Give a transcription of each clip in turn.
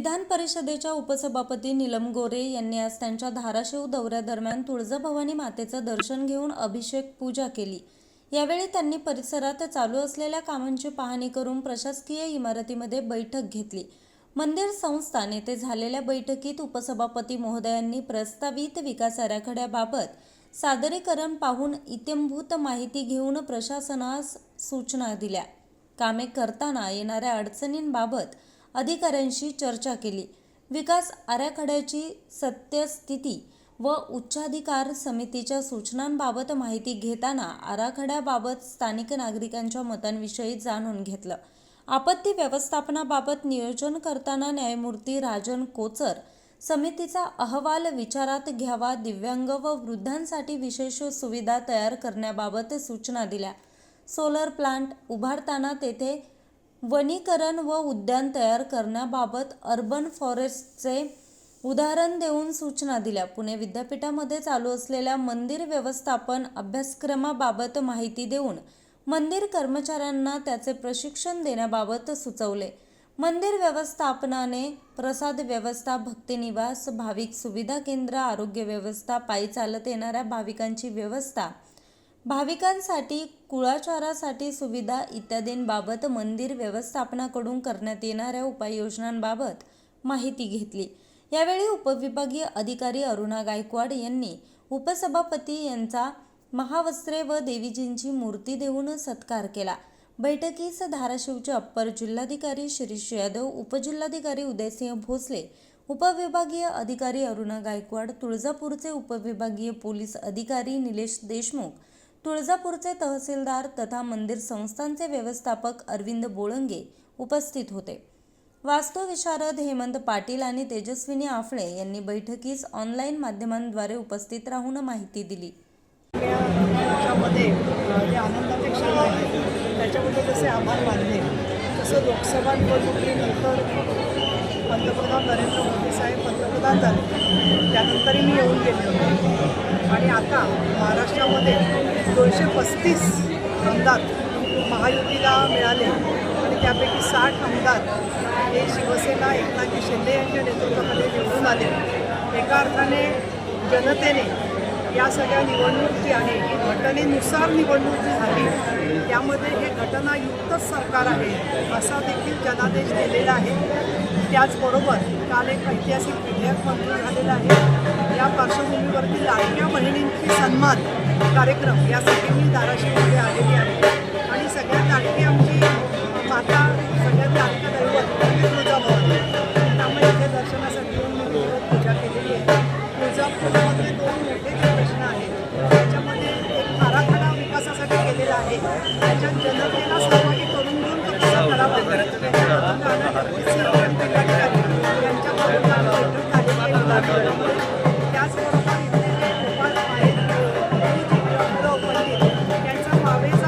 विधान परिषदेच्या उपसभापती नीलम गोरे यांनी आज त्यांच्या धाराशिव दौऱ्यादरम्यान तुळजाभवानी मातेचं दर्शन घेऊन अभिषेक पूजा केली. यावेळी त्यांनी परिसरात चालू असलेल्या कामांची पाहणी करून प्रशासकीय इमारतीमध्ये बैठक घेतली. मंदिर संस्थान येथे झालेल्या बैठकीत उपसभापती महोदयांनी प्रस्तावित विकास आराखड्याबाबत सादरीकरण पाहून इत्यंभूत माहिती घेऊन प्रशासनास सूचना दिल्या. कामे करताना येणाऱ्या अडचणींबाबत अधिकाऱ्यांशी चर्चा केली. विकास आराखड्याची सत्यस्थिती व उच्चाधिकार समितीच्या सूचनांबाबत माहिती घेताना आराखड्याबाबत स्थानिक नागरिकांच्या मतांविषयी जाणून घेतलं. आपत्ती व्यवस्थापनाबाबत नियोजन करताना न्यायमूर्ती राजन कोचर समितीचा अहवाल विचारात घ्यावा दिव्यांग व वृद्धांसाठी विशेष सुविधा तयार करण्याबाबत सूचना दिल्या. सोलर प्लांट उभारताना तेथे वनीकरण व उद्यान तयार करण्याबाबत अर्बन फॉरेस्टचे उदाहरण देऊन सूचना दिल्या. पुणे विद्यापीठामध्ये चालू असलेल्या मंदिर व्यवस्थापन अभ्यासक्रमाबाबत माहिती देऊन मंदिर कर्मचाऱ्यांना त्याचे प्रशिक्षण देण्याबाबत सुचवले. मंदिर व्यवस्थापनाने प्रसाद व्यवस्था भक्तिनिवास भाविक सुविधा केंद्र आरोग्य व्यवस्था पायी चालत येणाऱ्या भाविकांची व्यवस्था भाविकांसाठी कुळाचारासाठी सुविधा इत्यादींबाबत मंदिर व्यवस्थापनाकडून करण्यात येणाऱ्या उपाययोजनांबाबत माहिती घेतली. यावेळी उपविभागीय अधिकारी अरुणा गायकवाड यांनी उपसभापती यांचा महावस्त्रे व देवीजींची मूर्ती देऊन सत्कार केला. बैठकीस धाराशिवचे अप्पर जिल्हाधिकारी शिरीष यादव उपजिल्हाधिकारी उदयसिंह भोसले उपविभागीय अधिकारी अरुणा गायकवाड तुळजापूरचे उपविभागीय पोलीस अधिकारी निलेश देशमुख तुळजापूरचे तहसीलदार तथा मंदिर संस्थांचे व्यवस्थापक अरविंद बोळंगे उपस्थित होते. वास्तुविशारद हेमंत पाटील आणि तेजस्विनी आफळे यांनी बैठकीस ऑनलाईन माध्यमांद्वारे उपस्थित राहून माहिती दिली. त्याच्यामध्ये जे आनंदाचे क्षण आहेत त्याच्यामध्ये जसे आभार मानले तसं लोकसभा निवडणुकीनंतर पंतप्रधान नरेंद्र मोदी साहेब पंतप्रधान झाले. त्यानंतरही मी येऊन गेले होते. आणि आता महाराष्ट्रामध्ये दोनशे पस्तीस आमदार महायुतीला मिळाले आणि त्यापैकी साठ आमदार हे शिवसेना एकनाथजी शिंदे यांच्या नेतृत्वामध्ये निवडून आले. एका अर्थाने जनतेने या सगळ्या निवडणूक जी आहे ही घटनेनुसार निवडणूक जी झाली त्यामध्ये हे घटनायुक्तच सरकार आहे असा देखील जनादेश दिलेला आहे. त्याचबरोबर काल एक ऐतिहासिक विधेयक मंजूर झालेलं आहे या पार्श्वभूमीवरती लाडक्या बहिणींची सन्मान कार्यक्रम यासाठी मी धाराशिवमध्ये आलेली आहे आणि सगळ्यात लाडकी आमची माता सगळ्यात लाडका दैवत म्हणजे तुळजाभवानी त्यामुळे इथे दर्शनासाठी येऊन मी पूजा केलेली आहे तुळजापूरमध्ये दोन मोठे जे प्रश्न आहेत त्याच्यामध्ये एक आराखडा विकासासाठी केलेला आहे त्याच्यात जनतेला सहभागी करून घेऊन तो कसा करावा त्याच्याबद्दल आज बैठक झालेली आहे त्याचबरोबर इथे जे आहेत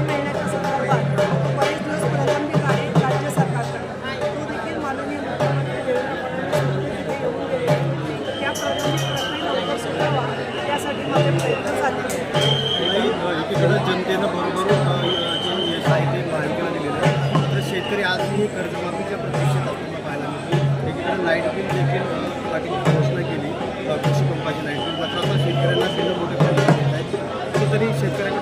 मिळण्याच्या संदर्भात बरेच दिवस प्रलंबित आहे राज्य सरकारकडे तो देखील माननीय मुख्यमंत्री देवेंद्र फडणवीस तिथे येऊन गेले त्या प्रलंबित प्रश्न लवकर सुटावा माझे प्रयत्न जनतेनं बरोबर ते दिलेलं तर शेतकरी आजही कर्जमाफीच्या प्रतीक्षेत शेतकऱ्यांना बिलं प्रमाणात येत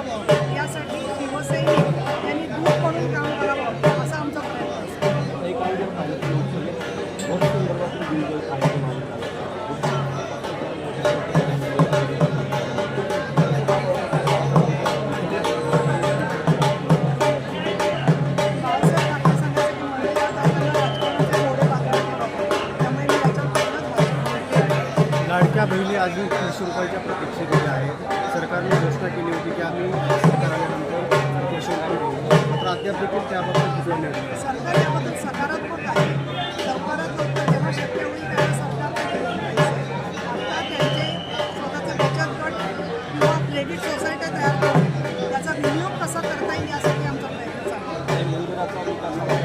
शासनाने करावं लाडक्या बहिणी अजून तीनशे रुपयाच्या प्रतीक्षेत आहेत. सरकारने घोषणा केली होती की आम्ही सरकार आल्यानंतर अद्याप देखील त्याबाबत सरकार याबद्दल सकारात्मक आहे. लवकरात लवकर जेव्हा शक्य होईल तेव्हा सरकारकडे आता त्यांचे स्वतःचे बचत गट किंवा क्रेडिट सोसायट्या तयार करून त्याचा विनियोग कसा करता येईल यासाठी आमचा प्रयत्न चालू आहे.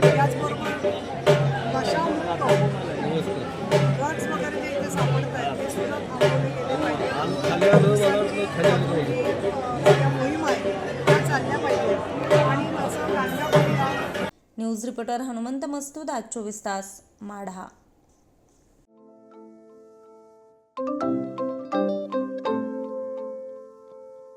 त्याचबरोबर नशामुक्त ड्रग्ज वगैरे जे इथे सापडत आहेत ते सुद्धा थांबवले गेले पाहिजे. खाली आलं मला वाटलं खाली आलं पाहिजे. ज्या मोहीम आहेत त्या चालल्या पाहिजेत. आणि असं गांजामध्ये न्यूज रिपोर्टर हनुमंत मस्तूद आज चोवीस तास माढा.